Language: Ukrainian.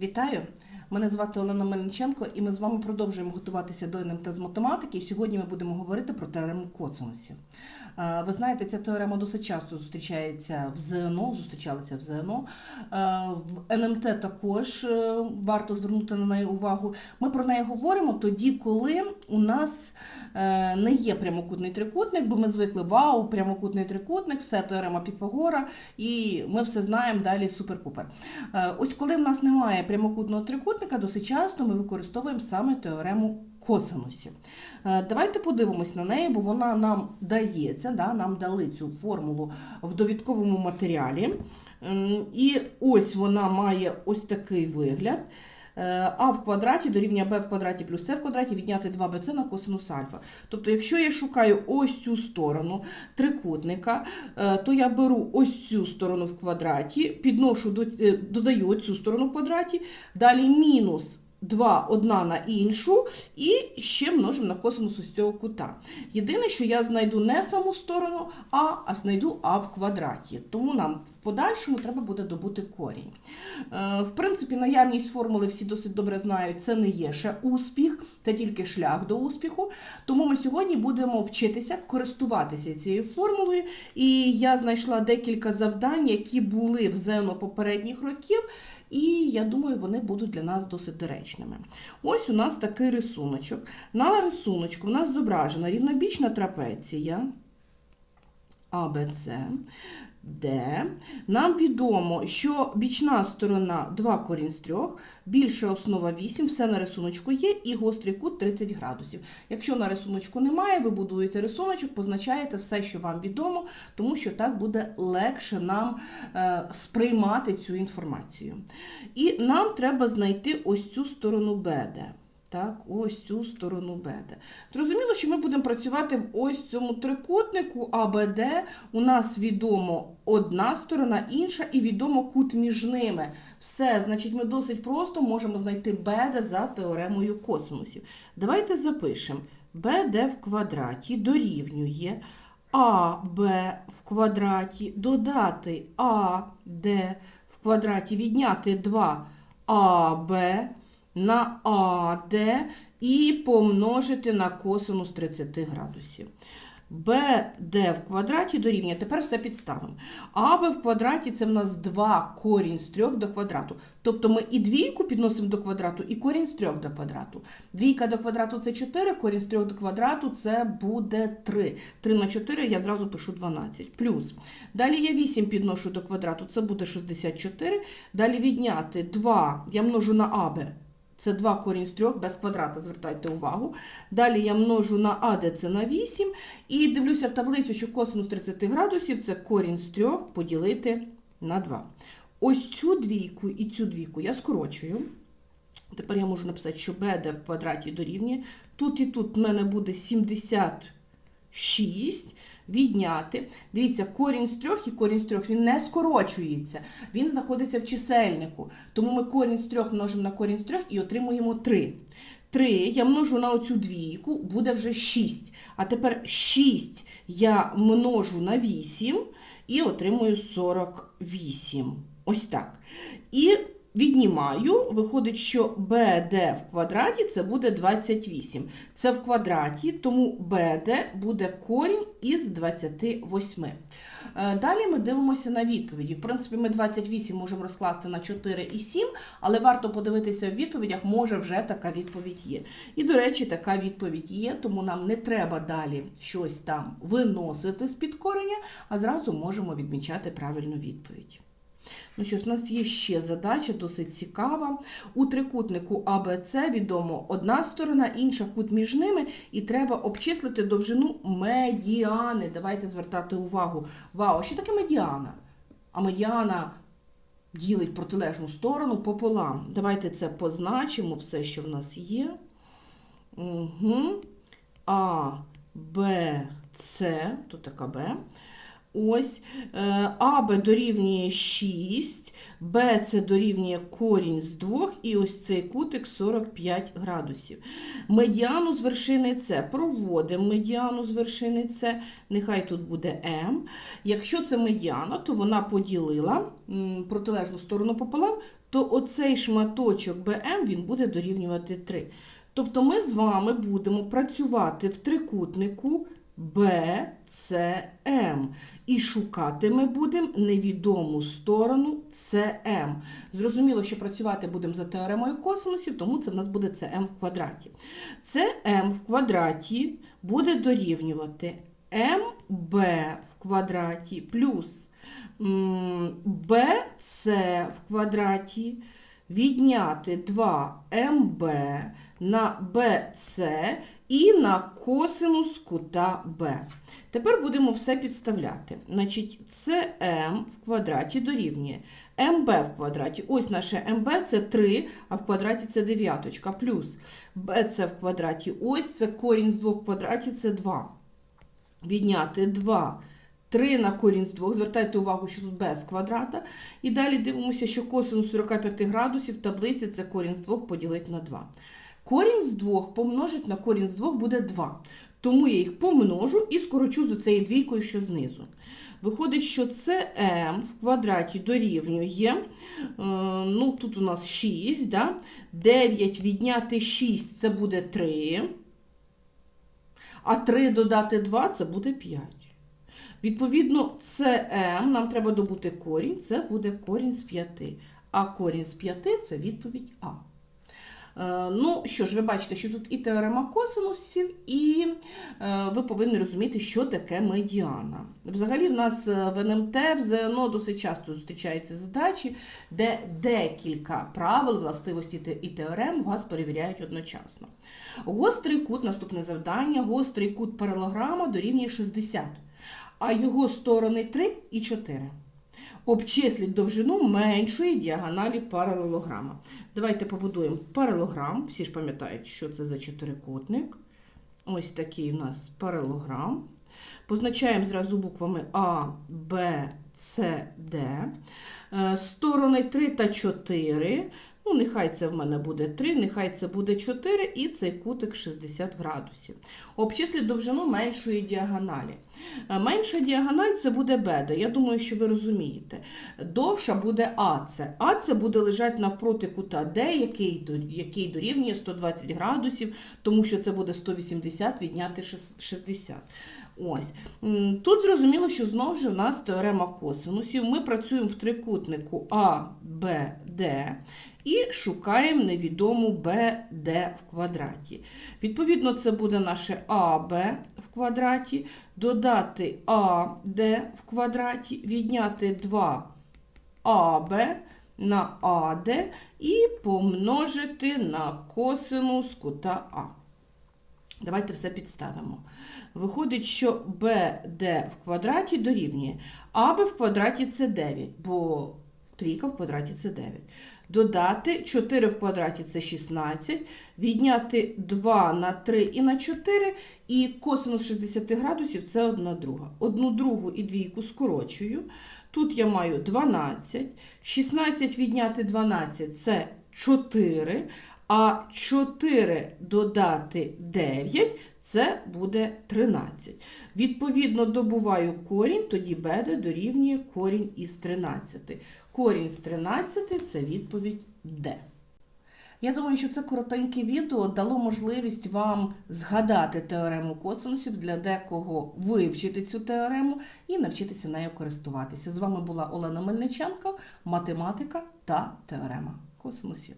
Вітаю! Мене звати Олена Мельниченко, і ми з вами продовжуємо готуватися до НМТ з математики. І сьогодні ми будемо говорити про теорему косинусів. Ви знаєте, ця теорема досить часто зустрічається в ЗНО, зустрічалася в ЗНО. В НМТ також е, варто звернути на неї увагу. Ми про неї говоримо тоді, коли у нас е, не є прямокутний трикутник, бо ми звикли вау, прямокутний трикутник, все теорема Піфагора, і ми все знаємо далі супер-пупер. Е, Ось коли в нас немає прямокутного трикутника, досить часто ми використовуємо саме теорему косинусів. Е, Давайте подивимось на неї, бо вона нам дається, да, нам дали цю формулу в довідковому матеріалі. І ось вона має ось такий вигляд. Е, А в квадраті дорівнює b в квадраті плюс c в квадраті відняти 2bc на косинус альфа. Тобто, якщо я шукаю ось цю сторону трикутника, е, то я беру ось цю сторону в квадраті, підношу, додаю цю сторону в квадраті, далі мінус 2 одна на іншу і ще множимо на косинус ось цього кута. Єдине, що я знайду не саму сторону А, а знайду А в квадраті. Тому нам в подальшому треба буде добути корінь. Е, В принципі, наявність формули всі досить добре знають, це не є ще успіх, це тільки шлях до успіху. Тому ми сьогодні будемо вчитися користуватися цією формулою. І я знайшла декілька завдань, які були в ЗНО попередніх років. І я думаю, вони будуть для нас досить доречними. Ось у нас такий рисуночок. На рисуночку у нас зображена рівнобічна трапеція АБЦ, де нам відомо, що бічна сторона 2 корінь з 3, більша основа 8, все на рисуночку є, і гострий кут 30 градусів. Якщо на рисуночку немає, ви будуєте рисуночок, позначаєте все, що вам відомо, тому що так буде легше нам е, сприймати цю інформацію. І нам треба знайти ось цю сторону БД. Так, ось цю сторону БД. Зрозуміло, що ми будемо працювати в ось цьому трикутнику АБД. У нас відомо одна сторона, інша, і відомо кут між ними. Все, значить, ми досить просто можемо знайти БД за теоремою косинусів. Давайте запишемо. БД в квадраті дорівнює АБ в квадраті, додати АД в квадраті, відняти 2 АБ на АД і помножити на косинус 30 градусів. БД в квадраті дорівнює, тепер все підставимо. АБ в квадраті це в нас 2 корінь з 3 до квадрату. Тобто ми і двійку підносимо до квадрату, і корінь з 3 до квадрату. Двійка до квадрату це 4, корінь з 3 до квадрату це буде 3. 3 на 4 я зразу пишу 12. Плюс. Далі я 8 підношу до квадрату, це буде 64. Далі відняти 2, я множу на АБ. Це 2 корінь з 3 без квадрата, звертайте увагу. Далі я множу на АД, це на 8. І дивлюся в таблицю, що косинус 30 градусів це корінь з 3 поділити на 2. Ось цю двійку і цю двійку я скорочую. Тепер я можу написати, що БД в квадраті дорівнює. Тут і тут в мене буде 76. Відняти. Дивіться, корінь з трьох і корінь з трьох, він не скорочується. Він знаходиться в чисельнику. Тому ми корінь з трьох множимо на корінь з трьох і отримуємо 3. 3 я множу на оцю двійку, буде вже 6. А тепер 6 я множу на 8 і отримую 48. Ось так. І віднімаю, виходить, що BD в квадраті це буде 28. Це в квадраті, тому BD буде корінь із 28. Е, Далі ми дивимося на відповіді. В принципі, ми 28 можемо розкласти на 4 і 7, але варто подивитися в відповідях, може вже така відповідь є. І, до речі, така відповідь є, тому нам не треба далі щось там виносити з під кореня, а зразу можемо відмічати правильну відповідь. Ну що ж, у нас є ще задача, досить цікава. У трикутнику АБЦ відомо одна сторона, інша кут між ними, і треба обчислити довжину медіани. Давайте звертати увагу. Вау, що таке медіана? А медіана ділить протилежну сторону пополам. Давайте це позначимо, все, що в нас є. Угу. А, Б, С, тут така Б. Ось е, АБ дорівнює 6, Б це дорівнює корінь з 2 і ось цей кутик 45 градусів. Медіану з вершини С. Проводимо медіану з вершини С. Нехай тут буде М. Якщо це медіана, то вона поділила протилежну сторону пополам, то оцей шматочок BM він буде дорівнювати 3. Тобто ми з вами будемо працювати в трикутнику BCM. І шукати ми будемо невідому сторону CM. Зрозуміло, що працювати будемо за теоремою косинусів, тому це в нас буде CM в квадраті. CM в квадраті буде дорівнювати MB в квадраті плюс BC в квадраті відняти 2MB на BC і на косинус кута B. Тепер будемо все підставляти. Значить, CM в квадраті дорівнює MB в квадраті. Ось наше MB це 3, а в квадраті це дев'яточка. Плюс BC в квадраті. Ось це корінь з 2 в квадраті це 2. Відняти 2. 3 на корінь з 2. Звертайте увагу, що тут без квадрата. І далі дивимося, що косинус 45 градусів в таблиці це корінь з 2 поділити на 2. Корінь з 2 помножить на корінь з 2 буде 2. Тому я їх помножу і скорочу з цією двійкою, що знизу. Виходить, що CM в квадраті дорівнює, е, ну тут у нас 6, да? 9 відняти 6 це буде 3, а 3 додати 2 це буде 5. Відповідно, CM нам треба добути корінь, це буде корінь з 5. А корінь з 5 це відповідь А. Е, Ну що ж, ви бачите, що тут і теорема косинусів, і е, ви повинні розуміти, що таке медіана. Взагалі, в нас е, в НМТ, в ЗНО досить часто зустрічаються задачі, де декілька правил, властивості і теорем вас перевіряють одночасно. Гострий кут, наступне завдання, гострий кут паралограма дорівнює 60, а його сторони 3 і 4. Обчисліть довжину меншої діагоналі паралелограма. Давайте побудуємо паралелограм. Всі ж пам'ятають, що це за чотирикутник. Ось такий у нас паралелограм. Позначаємо зразу буквами А, Б, С, Д. Е, Сторони 3 та 4. Ну, нехай це в мене буде 3, нехай це буде 4, і цей кутик 60 градусів. Обчисліть довжину меншої діагоналі. Е, Менша діагональ це буде беда. Я думаю, що ви розумієте. Довша буде АЦ. АЦ буде лежати навпроти кута Д, який, який дорівнює 120 градусів, тому що це буде 180 відняти 60. Ось. Тут зрозуміло, що знову ж у нас теорема косинусів. Ми працюємо в трикутнику А, Б, Д і шукаємо невідому БД в квадраті. Відповідно, це буде наше АБ в квадраті, додати АД в квадраті, відняти 2АБ на АД і помножити на косинус кута А. Давайте все підставимо. Виходить, що BD в квадраті дорівнює АБ в квадраті це 9, бо трійка в квадраті це 9. Додати 4 в квадраті це 16, відняти 2 на 3 і на 4, і косинус 60 градусів це 1 друга. Одну другу і двійку скорочую. Тут я маю 12, 16 відняти 12 це 4, а 4 додати 9 це буде 13. Відповідно, добуваю корінь, тоді беда дорівнює корінь із 13. Корінь з 13 це відповідь Д. Я думаю, що це коротеньке відео дало можливість вам згадати теорему косинусів для декого вивчити цю теорему і навчитися нею користуватися. З вами була Олена Мельниченко, математика та теорема косинусів.